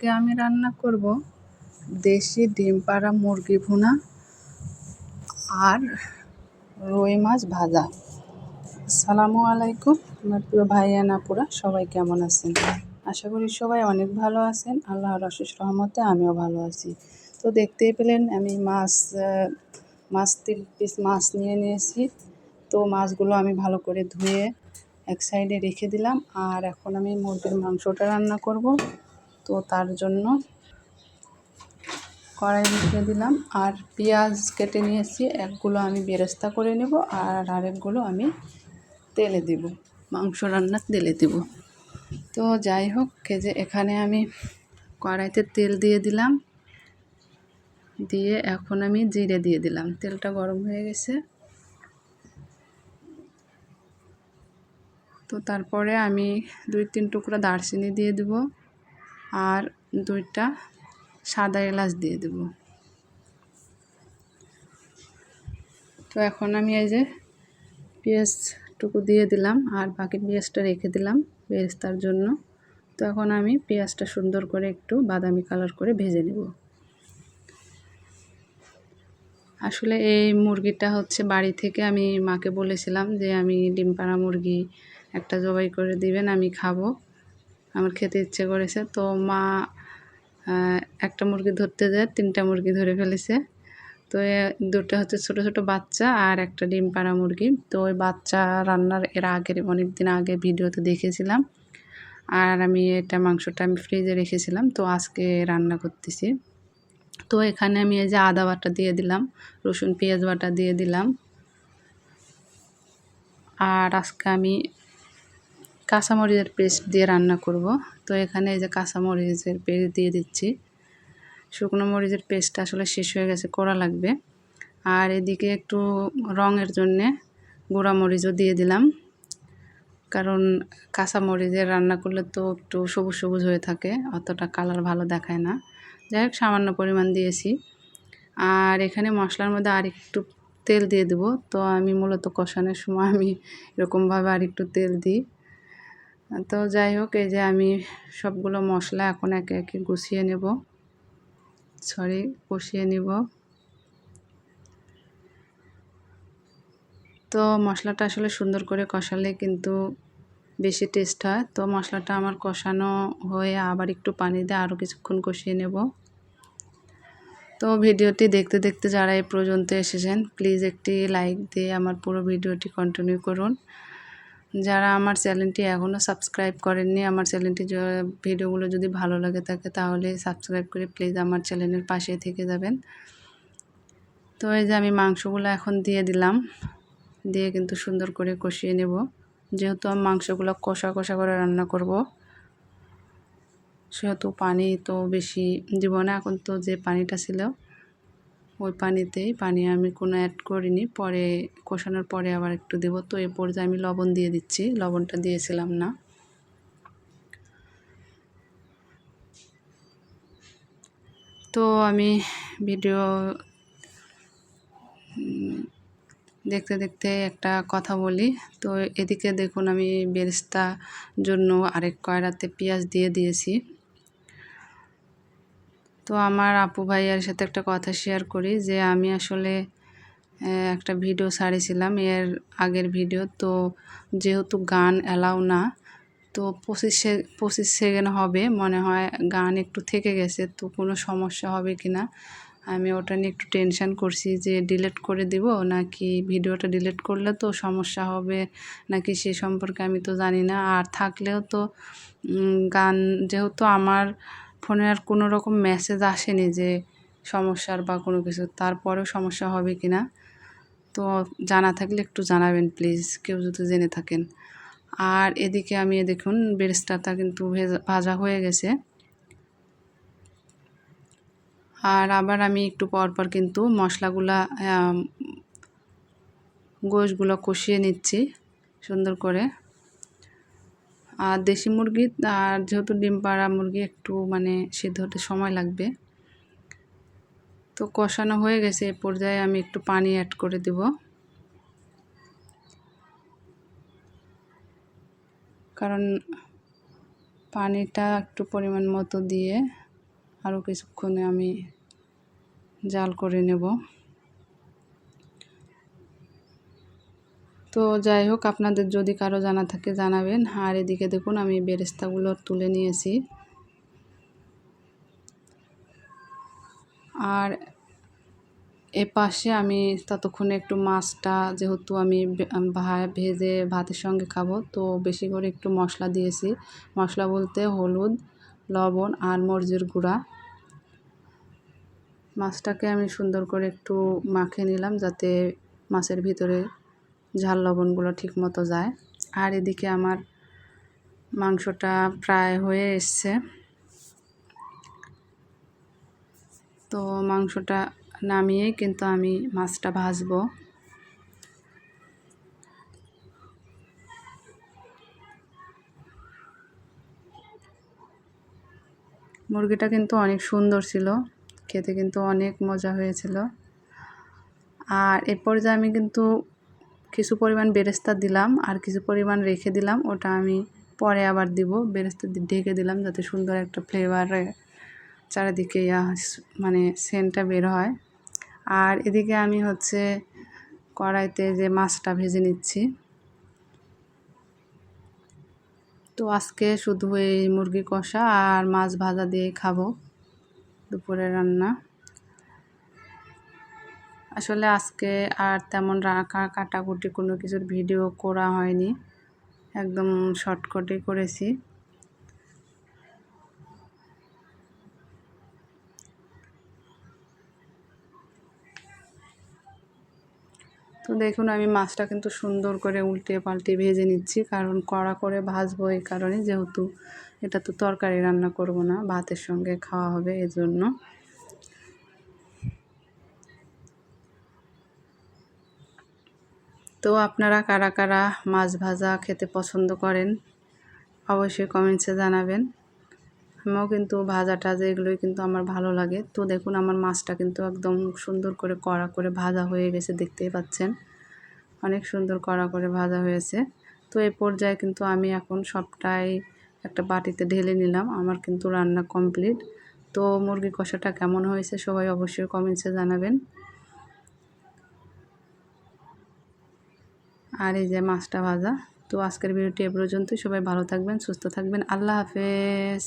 আজকে আমি রান্না করব দেশি ডিম পাড়া মুরগি ভুনা আর রুই মাছ ভাজা। সালামু আলাইকুম, আমার প্রিয় ভাই আনাপুরা সবাই কেমন আছেন? আশা করি সবাই অনেক ভালো আছেন। আল্লাহর অশেষ রহমতে আমিও ভালো আছি। তো দেখতেই পেলেন, আমি মাছ মাছ তিন পিস মাছ নিয়ে নিয়েছি। তো মাছগুলো আমি ভালো করে ধুয়ে এক সাইডে রেখে দিলাম। আর এখন আমি মুরগির মাংসটা রান্না করব। তো তার জন্য কড়াই রেখে দিলাম। আর পেঁয়াজ কেটে নিয়েছি, একগুলো আমি বেরেস্তা করে নেব আর আরেকগুলো আমি তেলে দেব, মাংস রান্নার তেলে দেব। তো যাই হোক যে এখানে আমি কড়াইতে তেল দিয়ে দিলাম, দিয়ে এখন আমি জিরে দিয়ে দিলাম। তেলটা গরম হয়ে গেছে। তো তারপরে আমি দুই তিন টুকরা দারচিনি দিয়ে দেব। আর দুইটা সাদা এলাচ দিয়ে দেব। তো এখন আমি এই যে পেঁয়াজটুকু দিয়ে দিলাম আর বাকি পেঁয়াজটা রেখে দিলাম বেরেস্তার জন্য। তো এখন আমি পেঁয়াজটা সুন্দর করে একটু বাদামি কালার করে ভেজে নেব। আসলে এই মুরগিটা হচ্ছে বাড়ি থেকে আমি মাকে বলেছিলাম যে আমি ডিম পাড়া মুরগি একটা জবাই করে দিবেন, আমি খাব। আমার খেতে ইচ্ছে করেছে। তো মা একটা মুরগি ধরতে যায়, তিনটা মুরগি ধরে ফেলেছে। তো দুটো হচ্ছে ছোট ছোট বাচ্চা আর একটা ডিম পাড়া মুরগি। তো ওই বাচ্চা রান্নার এর আগের অনেক দিন আগে ভিডিওতে দেখেছিলাম। আর আমি এটা মাংসটা আমি ফ্রিজে রেখেছিলাম, তো আজকে রান্না করতেছি। তো এখানে আমি এই যে আদা বাটা দিয়ে দিলাম, রসুন, পেঁয়াজ বাটা দিয়ে দিলাম। আর আজকে আমি কাঁচামরিচের পেস্ট দিয়ে রান্না করব। তো এখানে এই যে কাঁচামরিচের পেস্ট দিয়ে দিচ্ছি। শুকনো মরিচের পেস্টটা আসলে শেষ হয়ে গেছে করা লাগবে। আর এদিকে একটু রঙের জন্যে গুঁড়া মরিচও দিয়ে দিলাম। কারণ কাঁচা মরিচের রান্না করলে তো একটু সবুজ সবুজ হয়ে থাকে, অতটা কালার ভালো দেখায় না। যাই হোক, সামান্য পরিমাণ দিয়েছি। আর এখানে মশলার মধ্যে আর একটু তেল দিয়ে দেবো। তো আমি মূলত কষানোর সময় আমি এরকমভাবে আর একটু তেল দিই। তো যাই হোক, এই যে আমি সবগুলো মশলা এখন একে একে গুছিয়ে নেব। সরি কষিয়ে নিব। তো মশলাটা আসলে সুন্দর করে কষালে কিন্তু বেশি টেস্ট হয়। তো মশলাটা আমার কষানো হয়ে আবার একটু পানি দিয়ে আরও কিছুক্ষণ কষিয়ে নেব। তো ভিডিওটি দেখতে দেখতে যারা এই পর্যন্ত এসেছেন প্লিজ একটি লাইক দিয়ে আমার পুরো ভিডিওটি কন্টিনিউ করুন। যারা আমার চ্যানেলটি এখনও সাবস্ক্রাইব করেননি, আমার চ্যানেলটি ভিডিওগুলো যদি ভালো লাগে থাকে তাহলে সাবস্ক্রাইব করে প্লিজ আমার চ্যানেলের পাশে থেকে যাবেন। তো এই যে আমি মাংসগুলো এখন দিয়ে দিলাম, দিয়ে কিন্তু সুন্দর করে কষিয়ে নেব। যেহেতু আমি মাংসগুলো কষা কষা করে রান্না করব, সেহেতু পানি তো বেশি দিব না, এখন তো যে পানিটা ছিল ওই পানিতেই, পানি আমি কোনো অ্যাড করিনি। পরে কষানোর পরে আবার একটু দেব। তো এ পর্যায়ে আমি লবণ দিয়ে দিচ্ছি। লবণটা দিয়েছিলাম না। তো আমি ভিডিও দেখতে দেখতে একটা কথা বলি। তো এদিকে দেখুন আমি বেরেস্তা জন্য আরেক কয়রাতে পেঁয়াজ দিয়ে দিয়েছি। তো আমার আপু ভাইয়ার সাথে একটা কথা শেয়ার করি যে আমি আসলে একটা ভিডিও ছাড়িয়েছিলাম, এর আগের ভিডিও তো যেহেতু গান অ্যালাউ না, তো পঁচিশ পঁচিশ সেকেন্ড হবে, মনে হয় গান একটু থেকে গেছে, তো কোনো সমস্যা হবে কি না? আমি ওটা নিয়ে একটু টেনশান করছি যে ডিলিট করে দিব নাকি ভিডিওটা ডিলিট করলে তো সমস্যা হবে, নাকি সে সম্পর্কে আমি তো জানি না। আর থাকলেও তো গান যেহেতু আমার ফোনে আর কোনো রকম মেসেজ আসেনি যে সমস্যার বা কোনো কিছু, তারপরেও সমস্যা হবে কি না? তো জানা থাকলে একটু জানাবেন প্লিজ কেউ যদি জেনে থাকেন। আর এদিকে আমি দেখুন বেরেস্তাটা কিন্তু ভাজা হয়ে গেছে। আর আবার আমি একটু পর পর কিন্তু মশলাগুলা গোশগুলো কষিয়ে নিচ্ছি সুন্দর করে। আর দেশি মুরগি আর যেহেতু ডিম পাড়া মুরগি একটু মানে সিদ্ধ হতে সময় লাগবে, তো কষানো হয়ে গেছে। এ পর্যায়ে আমি একটু পানি অ্যাড করে দেব। কারণ পানিটা একটু পরিমাণ মতো দিয়ে আরও কিছুক্ষণে আমি জাল করে নেব। তো যাই হোক, আপনাদের যদি কারও জানা থাকে জানাবেন। আর এদিকে দেখুন, আমি বেরেস্তাগুলো তুলে নিয়েছি। আর এ পাশে আমি ততক্ষণে একটু মাছটা, যেহেতু আমি ভেজে ভাতের সঙ্গে খাব, তো বেশি করে একটু মশলা দিয়েছি। মশলা বলতে হলুদ, লবণ আর মরিচের গুঁড়া। মাছটাকে আমি সুন্দর করে একটু মাখে নিলাম, যাতে মাছের ভিতরে ঝাল লবণগুলো ঠিক মতো যায়। আর এদিকে আমার মাংসটা প্রায় হয়ে এসছে। তো মাংসটা নামিয়ে কিন্তু আমি মাছটা ভাজবো। মুরগিটা কিন্তু অনেক সুন্দর ছিল। খেতে কিন্তু অনেক মজা হয়েছিল। আর এর পর্যায়ে আমি কিন্তু কিছু পরিমাণ বেরেস্তা দিলাম আর কিছু পরিমাণ রেখে দিলাম। ওটা আমি পরে আবার দিব। বেরেস্তা ঢেকে দিলাম যাতে সুন্দর একটা ফ্লেভারে চারিদিকে ইয়া মানে সেন্টটা বের হয়। আর এদিকে আমি হচ্ছে কড়াইতে যে মাছটা ভেজে নিচ্ছি। তো আজকে শুধু এই মুরগি কষা আর মাছ ভাজা দিয়ে খাব দুপুরে রান্না। আসলে আজকে আর তেমন রাখা কাটাকুটি কোনো কিছুর ভিডিও করা হয়নি। একদম শর্টকটে করেছি। তো দেখুন, আমি মাছটা কিন্তু সুন্দর করে উল্টে পাল্টে ভেজে নিচ্ছি, কারণ কড়া করে ভাজবো এই কারণে, যেহেতু এটা তো তরকারি রান্না করব না, ভাতের সঙ্গে খাওয়া হবে এজন্য। তো আপনারা কারা কারা মাছ ভাজা খেতে পছন্দ করেন, অবশ্যই কমেন্টসে জানাবেন। আমিও কিন্তু ভাজা টাজা এগুলোই কিন্তু আমার ভালো লাগে। তো দেখুন আমার মাছটা কিন্তু একদম সুন্দর করে কড়া করে ভাজা হয়ে গেছে, দেখতেই পাচ্ছেন। অনেক সুন্দর কড়া করে ভাজা হয়েছে। তো এ পর্যায়ে কিন্তু আমি এখন সবটাই একটা বাটিতে ঢেলে নিলাম। আমার কিন্তু রান্না কমপ্লিট। তো মুরগি কষাটা কেমন হয়েছে সবাই অবশ্যই কমেন্টসে জানাবেন। আর এই যে মাছটা ভাজা। তো আজকের ভিডিওটি এ পর্যন্তই। সবাই ভালো থাকবেন, সুস্থ থাকবেন। আল্লাহ হাফেজ।